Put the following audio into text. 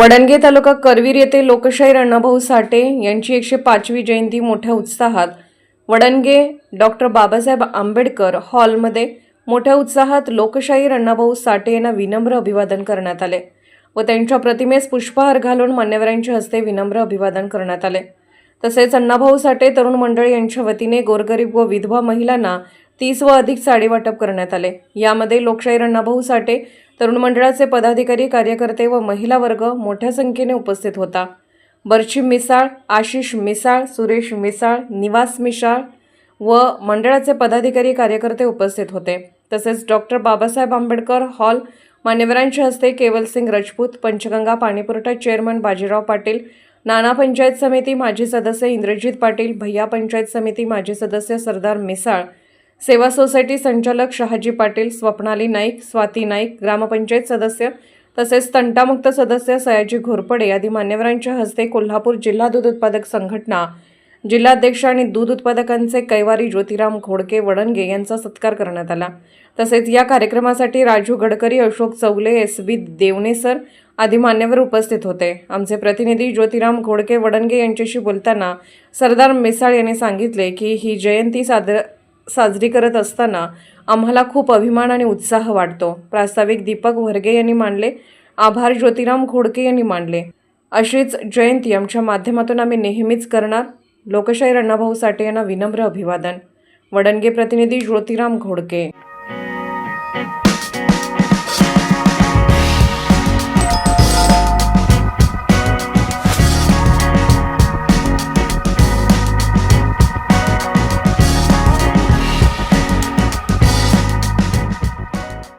वडणगे तालुका करवीर येथे लोकशाहीर अण्णाभाऊ साठे यांची एकशे पाचवी जयंती मोठ्या उत्साहात. वडणगे डॉक्टर बाबासाहेब आंबेडकर हॉलमध्ये मोठ्या उत्साहात लोकशाहीर अण्णाभाऊ साठे यांना विनम्र अभिवादन करण्यात आले व त्यांच्या प्रतिमेस पुष्पहार घालून मान्यवरांच्या हस्ते विनम्र अभिवादन करण्यात आले. तसेच अण्णाभाऊ साठे तरुण मंडळ यांच्या वतीने गोरगरीब व विधवा महिलांना तीस व अधिक साडी वाटप करण्यात आले. यामध्ये लोकशाहीर अण्णाभाऊ साठे तरुण मंडळाचे पदाधिकारी कार्यकर्ते व महिला वर्ग मोठ्या संख्येने उपस्थित होता. बर्शी मिसाळ आशिष मिसाळ सुरेश मिसाळ निवास मिसाळ व मंडळाचे पदाधिकारी कार्यकर्ते उपस्थित होते. तसेच डॉक्टर बाबासाहेब आंबेडकर हॉल मान्यवरांच्या हस्ते केवलसिंग राजपूत पंचगंगा पाणीपुरवठा चेअरमन बाजीराव पाटील नाना पंचायत समिती माजी सदस्य इंद्रजित पाटील भैया पंचायत समिती माजी सदस्य सरदार मिसाळ सेवा सोसायटी संचालक शहाजी पाटील स्वप्नाली नाईक स्वाती नाईक ग्रामपंचायत सदस्य तसेच तंटामुक्त सदस्य सयाजी घोरपडे आदी मान्यवरांच्या हस्ते कोल्हापूर जिल्हा दूध उत्पादक संघटना जिल्हाध्यक्ष आणि दूध उत्पादकांचे कैवारी ज्योतिराम घोडके वडणगे यांचा सत्कार करण्यात आला. तसेच या कार्यक्रमासाठी राजू गडकरी अशोक चौले एस बी देवनेसर आदी मान्यवर उपस्थित होते. आमचे प्रतिनिधी ज्योतिराम घोडके वडणगे यांच्याशी बोलताना सरदार मिसाळ यांनी सांगितले की ही जयंती सादर साजरी करत असताना आम्हाला खूप अभिमान आणि उत्साह वाटतो. प्रास्ताविक दीपक वर्गे यांनी मांडले आभार ज्योतिराम घोडके यांनी मांडले. अशीच जयंती आमच्या माध्यमातून आम्ही नेहमीच करणार. लोकशाहीर अण्णाभाऊ साठे यांना विनम्र अभिवादन. वडणगे प्रतिनिधी ज्योतिराम घोडके